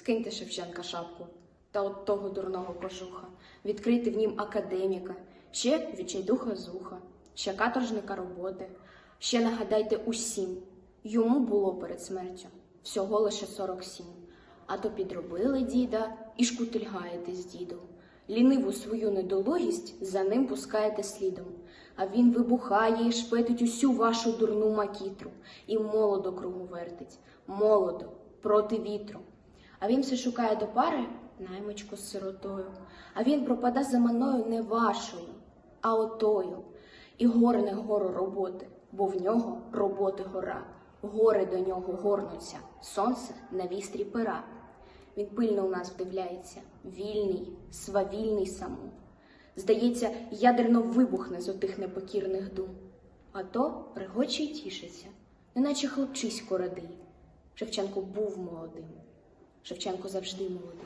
Скиньте Шевченка шапку та от того дурного кожуха, відкрийте в нім академіка, ще відчайдуха зуха, ще каторжника роботи, ще нагадайте усім, йому було перед смертю всього лише 47. А то підробили діда і шкутильгаєте з дідом. Ліниву свою недологість за ним пускаєте слідом. А він вибухає і шпетить усю вашу дурну макітру, і молодо кругу вертить, молодо, проти вітру. А він все шукає до пари наймичку з сиротою. А він пропада за маною не вашою, а отою. І горне гору роботи, бо в нього роботи гора. Гори до нього горнуться, сонце на вістрі пера. Він пильно у нас вдивляється, вільний, свавільний саму. Здається, ядерно вибухне з отих непокірних дум. А то регоче й тішиться, неначе хлопчисько радий. Шевченко був молодим. Шевченко завжди молодий.